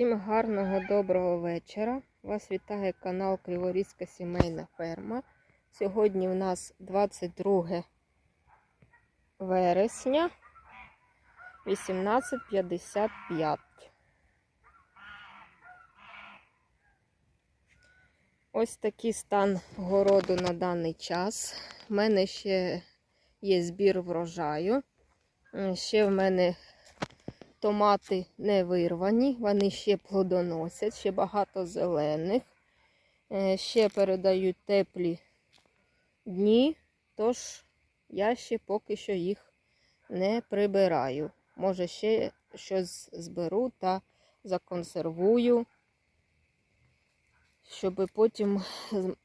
Всім гарного доброго вечора. Вас вітає канал Криворізька сімейна ферма. Сьогодні у нас 22 вересня 18.55. Ось такий стан городу на даний час. У мене ще є збір врожаю. Ще в мене томати не вирвані, вони ще плодоносять, ще багато зелених. Е, Ще передають теплі дні, тож я ще поки що їх не прибираю. Може, ще щось зберу та законсервую, щоб потім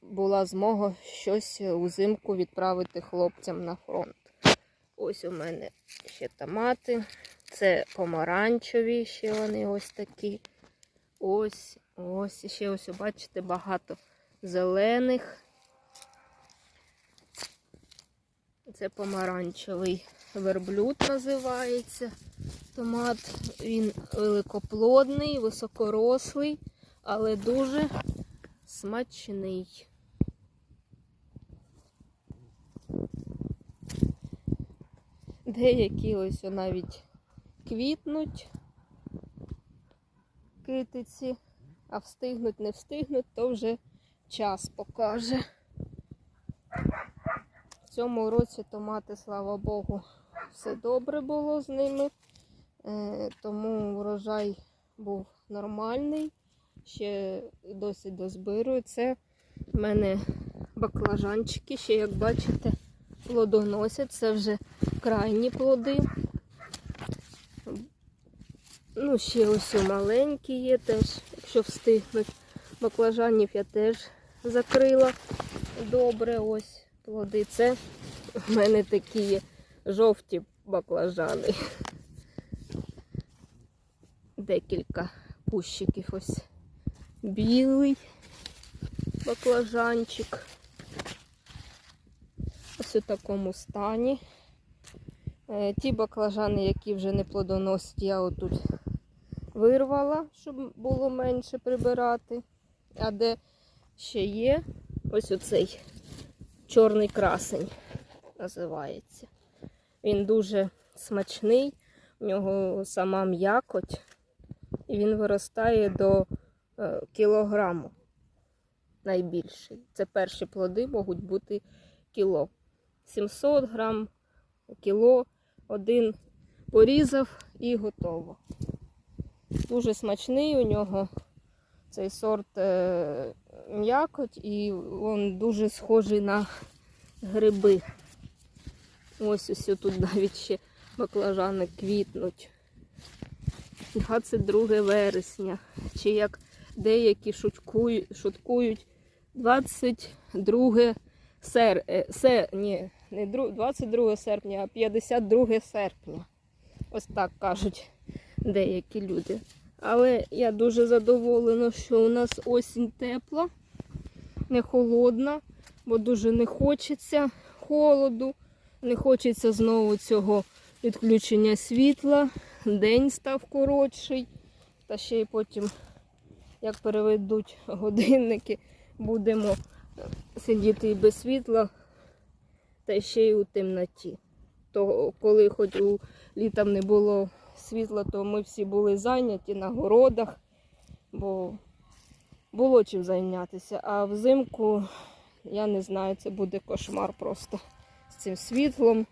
була змога щось узимку відправити хлопцям на фронт. Ось у мене ще томати. Це помаранчеві, ще вони ось такі. Ось, ось, ще ось, бачите, багато зелених. Це помаранчевий верблюд називається. Томат. Він великоплодний, високорослий, але дуже смачний. Деякі ось навіть квітнуть китиці, а встигнуть, не встигнуть, то вже час покаже. В цьому році томати, слава Богу, все добре було з ними, е, тому врожай був нормальний, ще досі дозбирую. Це в мене баклажанчики, ще, як бачите, плодоносять. Це вже крайні плоди. Ну, ще ось маленькі є теж, якщо встигнуть. Баклажанів я теж закрила добре. Ось плоди. Це в мене такі жовті баклажани. Декілька кущиків ось білий баклажанчик. Ось у такому стані. Е, Ті баклажани, які вже не плодоносять, я отут вирвала, щоб було менше прибирати. А де ще є, ось оцей чорний красень називається. Він дуже смачний, у нього сама м'якоть, і він виростає до е, кілограму найбільший. Це перші плоди можуть бути кіло. 700 грам, кіло, один порізав і готово. Дуже смачний у нього цей сорт е, м'якоть і він дуже схожий на гриби. Ось ось тут навіть ще баклажани квітнуть. 22 вересня. Чи як деякі шуткують, шуткують 22 сер, е, се, ні, не 22 серпня, а 52 серпня. Ось так кажуть деякі люди. Але я дуже задоволена, що у нас осінь тепла, не холодна, бо дуже не хочеться холоду, не хочеться знову цього відключення світла. День став коротший. Та ще й потім, як переведуть годинники, будемо сидіти і без світла, та ще й у темноті. То коли хоч у літом не було світла, то ми всі були зайняті на городах, бо було чим зайнятися. А взимку, я не знаю, це буде кошмар просто з цим світлом.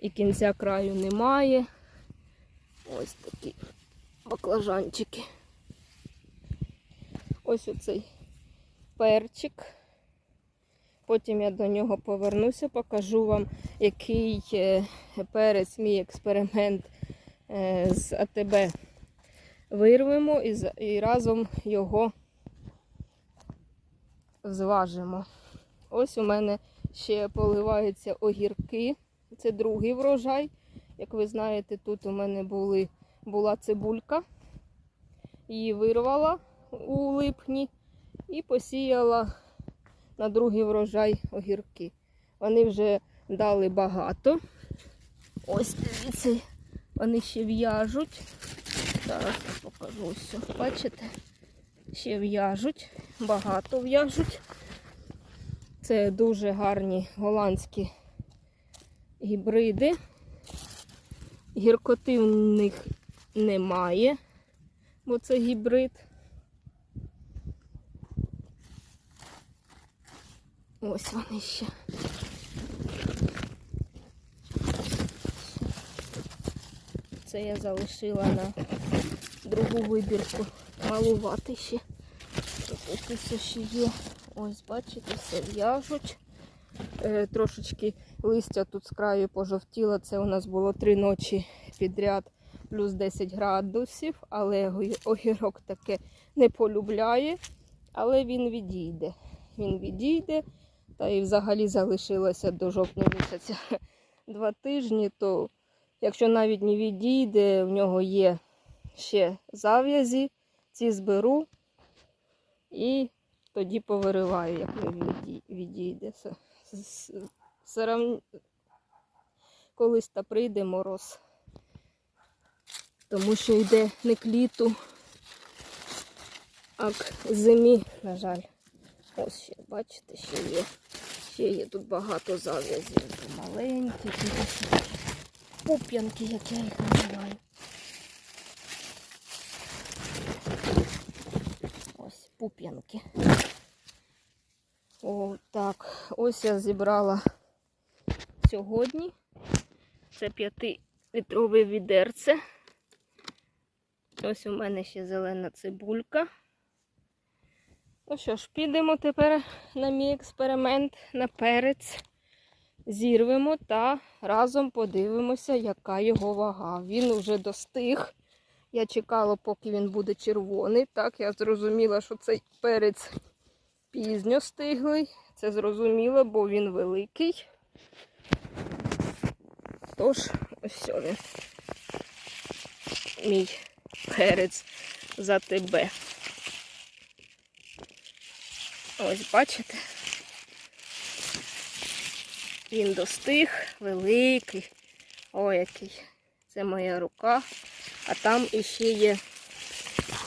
І кінця краю немає. Ось такі баклажанчики. Ось оцей перчик. Потім я до нього повернуся, покажу вам, який е, перець, мій експеримент з АТБ вирвемо і, і разом його зважимо. Ось у мене ще поливаються огірки. Це другий врожай. Як ви знаєте, тут у мене були, була цибулька. Її вирвала у липні і посіяла на другий врожай огірки. Вони вже дали багато. Ось дивіться, вони ще в'яжуть. Зараз я покажу все. Бачите? Ще в'яжуть, багато в'яжуть. Це дуже гарні голландські гібриди. Гіркоти в них немає, бо це гібрид. Ось вони ще. Це я залишила на другу вибірку. Малувати ще. Тут ще є. Ось, бачите, все в'яжуть. Е, трошечки листя тут з краю пожовтіло. Це у нас було три ночі підряд, плюс 10 градусів, але огірок таке не полюбляє, але він відійде. Він відійде. Та і взагалі залишилося до жовтня місяця два тижні, то якщо навіть не відійде, в нього є ще зав'язі, ці зберу і тоді повириваю, як не відійде. Колись та прийде мороз. Тому що йде не к літу, а к зимі, на жаль. Ось ще, бачите, ще є. Ще є тут багато зав'язів. Маленькі, тут пуп'янки, як я їх називаю. Ось пуп'янки. О, так, ось я зібрала сьогодні. Це 5-літрове відерце. Ось у мене ще зелена цибулька. Ну що ж, підемо тепер на мій експеримент на перець. Зірвемо та разом подивимося, яка його вага. Він вже достиг. Я чекала, поки він буде червоний. Так, я зрозуміла, що цей перець пізньо стиглий. Це зрозуміло, бо він великий. Тож, ось він. Мій перець за тебе. Ось, бачите? Він достиг, великий. Ой, який. Це моя рука. А там іще є.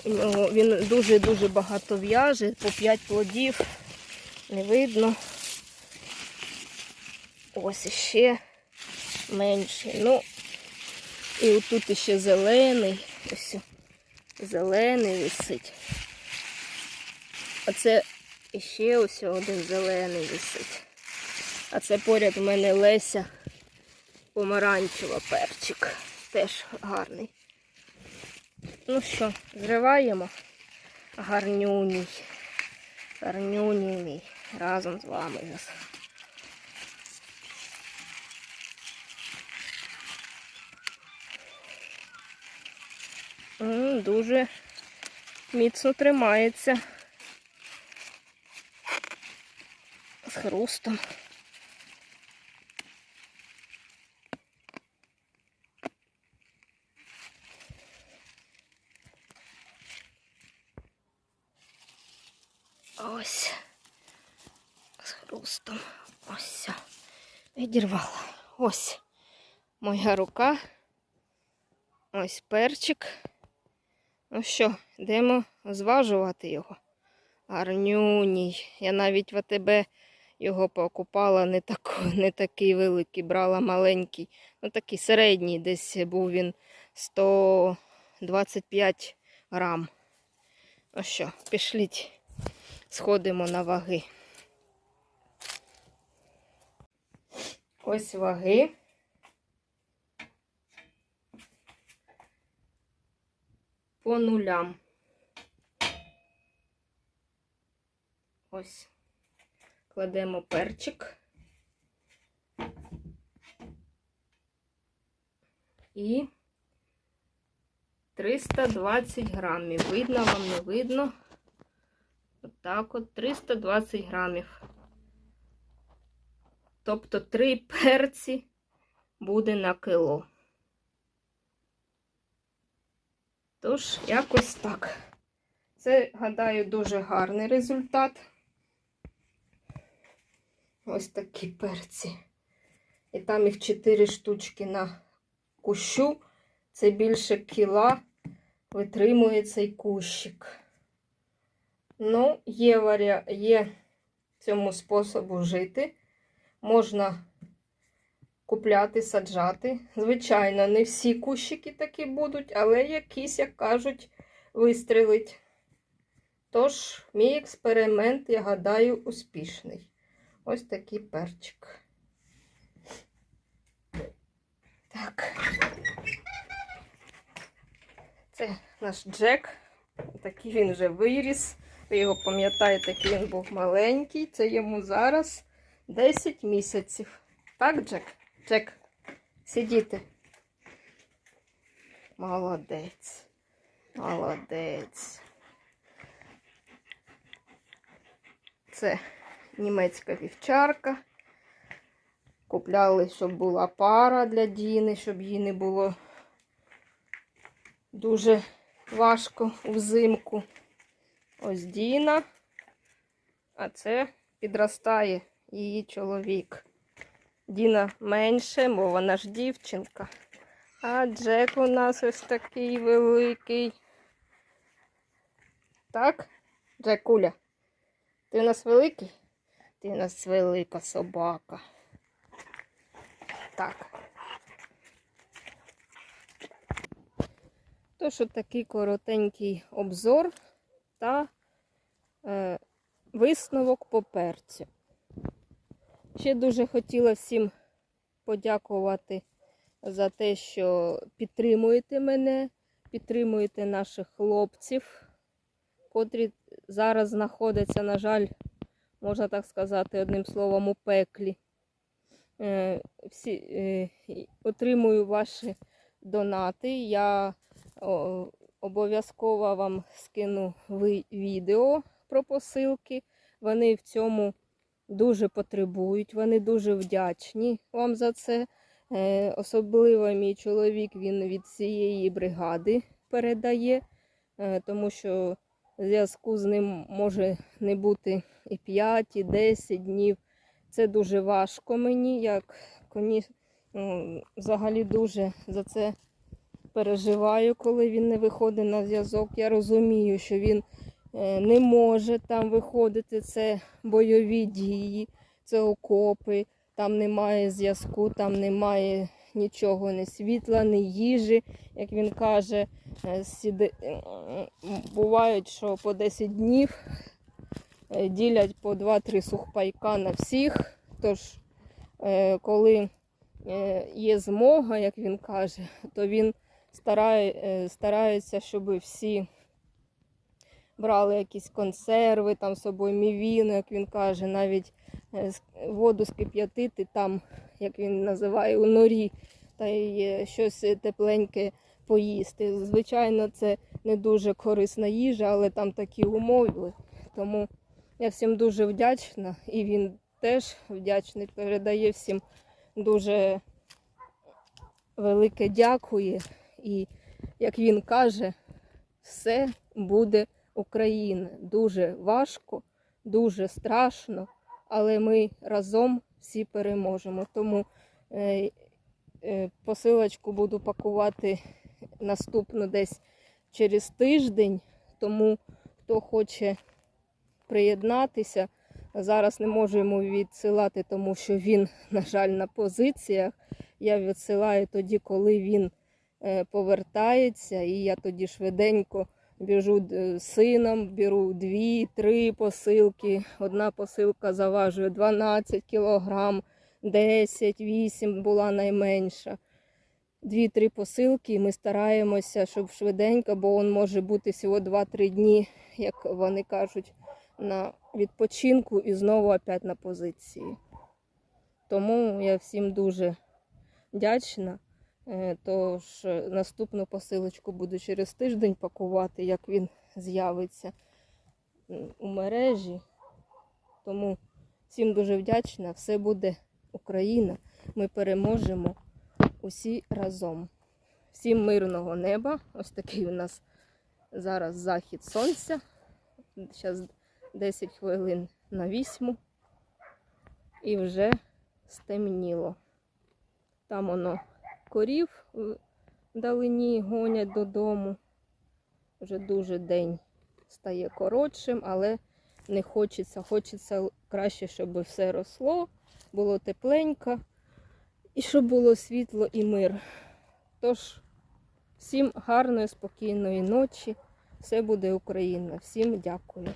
Він дуже-дуже багато в'яже, по 5 плодів. Не видно. Ось іще менше. Ну, і отут іще зелений. Ось зелений висить. А це іще ось один зелений висить. А це поряд у мене Леся помаранчева перчик. Теж гарний. Ну що, зриваємо гарнюній. Гарнюній мій. Разом з вами. М, Дуже міцно тримається. З хрустом. Ось. З хрустом. Ось. все. Відірвала. Ось моя рука. Ось перчик. Ну що, йдемо зважувати його. Гарнюній. Я навіть в АТБ його покупала не, тако, не такий великий, брала маленький. Ну такий середній, десь був він 125 грам. Ну що, пішліть, сходимо на ваги. Ось ваги. По нулям. Ось. Кладемо перчик. І 320 грамів. Видно вам, не видно. Отак от 320 грамів. Тобто 3 перці буде на кило. Тож, якось так. Це, гадаю, дуже гарний результат. Ось такі перці. І там їх 4 штучки на кущу. Це більше кіла. витримує цей кущик. Ну, є, варіа... є цьому способу жити. Можна купляти, саджати. Звичайно, не всі кущики такі будуть, але якісь, як кажуть, вистрелить. Тож, мій експеримент, я гадаю, успішний. Ось такий перчик. Так. Це наш Джек. Такий він вже виріс. Ви його пам'ятаєте, який він був маленький. Це йому зараз 10 місяців. Так, Джек? Джек, сидіти. Молодець. Молодець. Це німецька вівчарка. Купляли, щоб була пара для Діни, щоб їй не було дуже важко взимку. Ось Діна. А це підростає її чоловік. Діна менше, бо вона ж дівчинка. А Джек у нас ось такий великий. Так? Джекуля, ти у нас великий? Ти у нас велика собака. Так. Тож такий коротенький обзор та е, висновок по перцю. Ще дуже хотіла всім подякувати за те, що підтримуєте мене, підтримуєте наших хлопців, котрі зараз знаходяться, на жаль, можна так сказати, одним словом, у пеклі. Е, всі, е, отримую ваші донати. Я обов'язково вам скину відео про посилки. Вони в цьому дуже потребують, вони дуже вдячні вам за це. Е, Особливо мій чоловік він від цієї бригади передає, е, тому що зв'язку з ним може не бути і 5, і 10 днів. Це дуже важко мені. Як коні, ну, взагалі дуже за це переживаю, коли він не виходить на зв'язок. Я розумію, що він не може там виходити. Це бойові дії, це окопи, там немає зв'язку, там немає нічого, ні світла, ні їжі. Як він каже, е, бувають, що по 10 днів е, ділять по 2-3 сухпайка на всіх. Тож, е, коли е, є змога, як він каже, то він старає, е, старається, щоб всі брали якісь консерви, там з собою мівіну, як він каже, навіть е, воду скип'ятити там, як він називає, у норі, та й щось тепленьке поїсти. Звичайно, це не дуже корисна їжа, але там такі умови. Тому я всім дуже вдячна і він теж вдячний, передає всім дуже велике дякує. І як він каже, все буде Україна. Дуже важко, дуже страшно, але ми разом всі переможемо. Тому е, е, посилочку буду пакувати наступну десь через тиждень. Тому хто хоче приєднатися, зараз не можу йому відсилати, тому що він, на жаль, на позиціях. Я відсилаю тоді, коли він е, повертається, і я тоді швиденько біжу з сином, беру дві-три посилки. Одна посилка заважує 12 кілограм, 10, 8 була найменша. Дві-три посилки, і ми стараємося, щоб швиденько, бо він може бути всього 2-3 дні, як вони кажуть, на відпочинку і знову опять на позиції. Тому я всім дуже вдячна. Е, Тож е, наступну посилочку буду через тиждень пакувати, як він з'явиться у мережі. Тому всім дуже вдячна. Все буде Україна. Ми переможемо усі разом. Всім мирного неба. Ось такий у нас зараз захід сонця. Зараз 10 хвилин на 8. І вже стемніло. Там воно корів в далині гонять додому. Вже дуже день стає коротшим, але не хочеться. Хочеться краще, щоб все росло, було тепленько і щоб було світло і мир. Тож, всім гарної, спокійної ночі. Все буде Україна. Всім дякую.